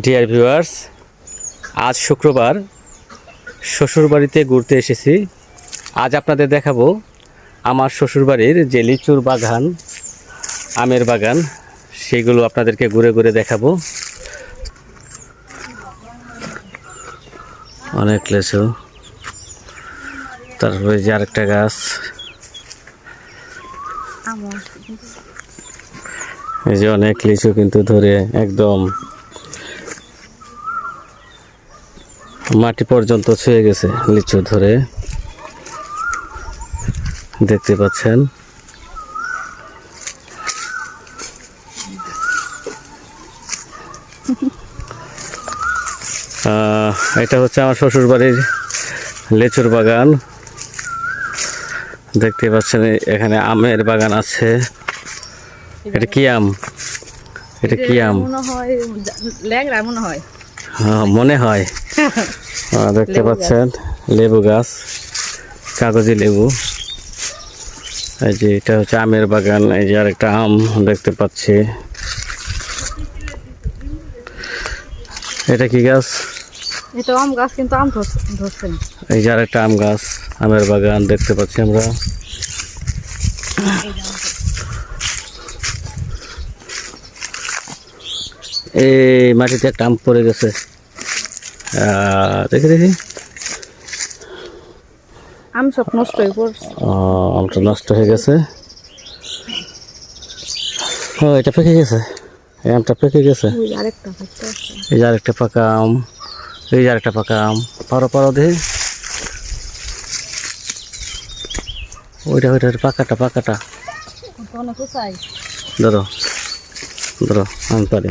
Dear viewers আজ শুক্রবার শ্বশুরবাড়িতে ঘুরতে এসেছি। আজ আপনাদের দেখাবো আমার শ্বশুরবাড়ির যে লিচুর বাগান আমের বাগান সেগুলো আপনাদেরকে ঘুরে ঘুরে দেখাবো। অনেক লিচু তারপরে যে আরেকটা গাছ। এই যে অনেক লিচু কিন্তু ধরে একদম মাটি পর্যন্ত ছুঁয়ে গেছে লিচু ধরে। দেখতে পাচ্ছেন। এটা হচ্ছে আমার শ্বশুর বাড়ির লিচুর বাগান। দেখতে পাচ্ছেন এখানে আমের বাগান আছে। এটা কি আম? এটা কি আম? ল্যাংড়া মনে হ্যাঁ, মনে হয়। আহ, দেখতে পাচ্ছেন লেবু গাছ কাগজি লেবু। এই যে এটা হচ্ছে আমের বাগান এই যে আরেকটা আম দেখতে পাচ্ছি। এটা কি গাছ? এটা আম গাছ কিন্তু আম ধরছে এই যে আরেকটা আম গাছ আমের বাগান দেখতে পাচ্ছি আমরা। এই মাটিতে একটা আম পড়ে গেছে। দেখি দেখি। আম সব নষ্ট হয়ে পড়ছে। আমটা নষ্ট হয়ে গেছে। ও এটা পেকে গেছে। এই আমটা পেকে গেছে। এই যে আরেকটা পাকা আম। এই যে আরেকটা পাকা আম। পারো পারো দেখি। ওইটা ওইটা পাকাটা পাকাটা। ধরো ধরো আমি পারি।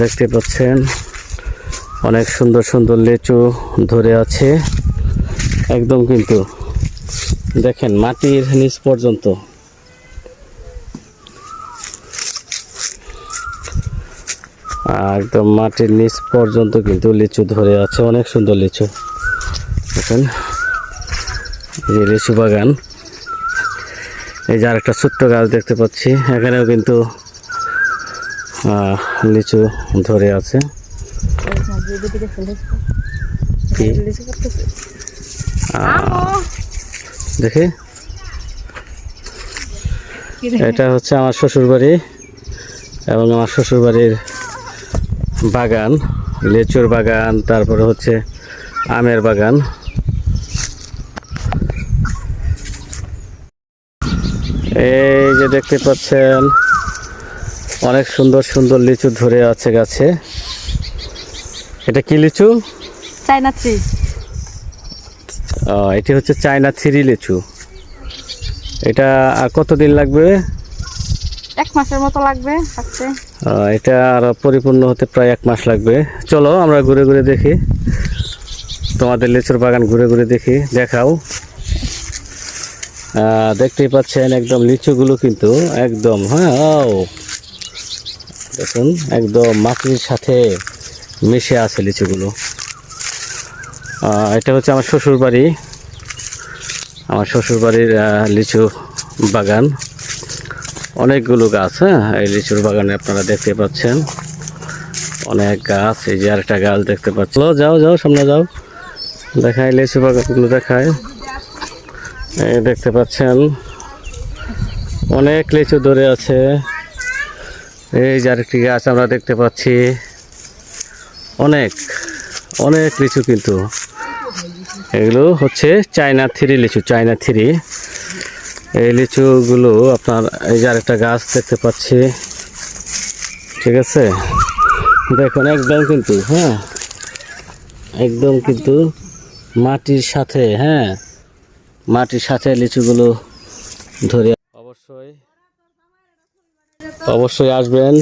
দেখতে পাচ্ছেন, অনেক সুন্দর সুন্দর লিচু ধরে আছে। একদম কিন্তু, দেখেন মাটির নিচ পর্যন্ত। একদম মাটির নিচ পর্যন্ত কিন্তু লিচু ধরে আছে, অনেক সুন্দর লিচু। দেখেন যে লিচু বাগান। এই যে আরেকটা ছোট্ট গাছ দেখতে পাচ্ছি, এখানেও কিন্তু লিচু ধরে আছে। দেখি। এটা হচ্ছে আমার শ্বশুর বাড়ি এবং আমার শ্বশুর বাড়ির বাগান, লিচুর বাগান, তারপরে হচ্ছে আমের বাগান। এই যে দেখতে পাচ্ছেন অনেক সুন্দর সুন্দর লিচু ধরে আছে গাছে। এটা কি লিচু? China three. এটি হচ্ছে চায়না থ্রি লিচু। এটা কতদিন লাগবে? এক মাসের মতো লাগবে এটা আরও পরিপূর্ণ হতে প্রায় এক মাস লাগবে। চলো আমরা ঘুরে ঘুরে দেখি। তোমাদের লিচুর বাগান ঘুরে ঘুরে দেখি দেখাও। দেখতেই পাচ্ছেন একদম লিচুগুলো কিন্তু একদম হ্যাঁ দেখুন একদম মাটির সাথে মিশে আছে লিচুগুলো। এটা হচ্ছে আমার শ্বশুর বাড়ি আমার শ্বশুর বাড়ির লিচু বাগান। অনেকগুলো গাছ হ্যাঁ এই লিচুর বাগানে আপনারা দেখতে পাচ্ছেন। অনেক গাছ এই যে আরেকটা গাছ দেখতে পাচ্ছেন। চলো, যাও যাও সামনে যাও। দেখায় লিচু বাগানগুলো দেখায় দেখতে পাচ্ছেন অনেক লিচু ধরে আছে। এই যে আরেকটি গাছ আমরা দেখতে পাচ্ছি। অনেক অনেক লিচু কিন্তু। এগুলো হচ্ছে চায়না থ্রি লিচু, চায়না থ্রি। এই লিচুগুলো আপনার, এই যে আরেকটা গাছ দেখতে পাচ্ছি। ঠিক আছে? দেখুন, একদম কিন্তু হ্যাঁ। একদম কিন্তু মাটির সাথে হ্যাঁ। মাটির সাথে লিচুগুলো ধরে অবশ্যই অবশ্যই আসবেন।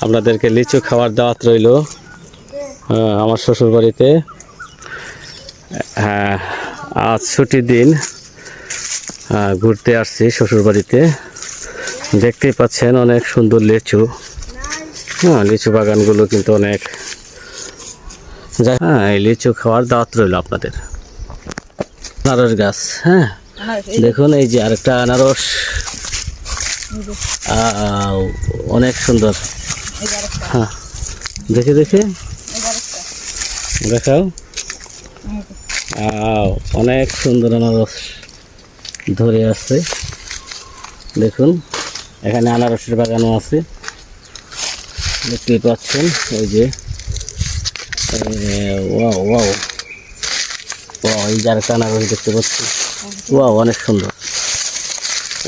আপনাদেরকে লিচু খাওয়ার দাওয়াত রইল। হ্যাঁ, আমার শ্বশুর বাড়িতে হ্যাঁ আজ ছুটির দিন। আহ, ঘুরতে আসছি শ্বশুর বাড়িতে দেখতেই পাচ্ছেন অনেক সুন্দর লিচু। হ্যাঁ লিচু বাগানগুলো কিন্তু অনেক। যাই হ্যাঁ এই লিচু খাওয়ার দাওয়াত রইল আপনাদের। আনারস গাছ হ্যাঁ। দেখুন এই যে আরেকটা আনারস। অনেক সুন্দর। হ্যাঁ। দেখে দেখে? দেখাও। অনেক সুন্দর আনারস ধরে আছে। দেখুন, এখানে আনারসের বাগানও আছে। দেখতেই পাচ্ছেন ওই যে। Wow wow. ওয়াও, এই যে আরেকটা আনারস দেখতে পাচ্ছি। ওয়াও, অনেক সুন্দর।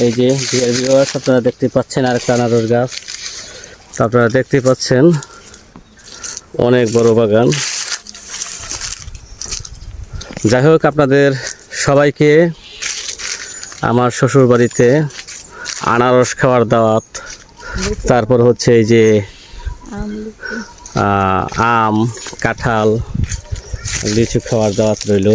এই যে ডিয়ার ভিউয়ার্স আপনারা দেখতে পাচ্ছেন আরেকটা আনারস গাছ। আপনারা দেখতে পাচ্ছেন, অনেক বড় বাগান। যাই হোক, আপনাদের সবাইকে আমার শ্বশুর বাড়িতে আনারস খাওয়ার দাওয়াত। তারপর হচ্ছে এই যে আম, কাঁঠাল, লিচু খাওয়ার দাওয়াত রইল।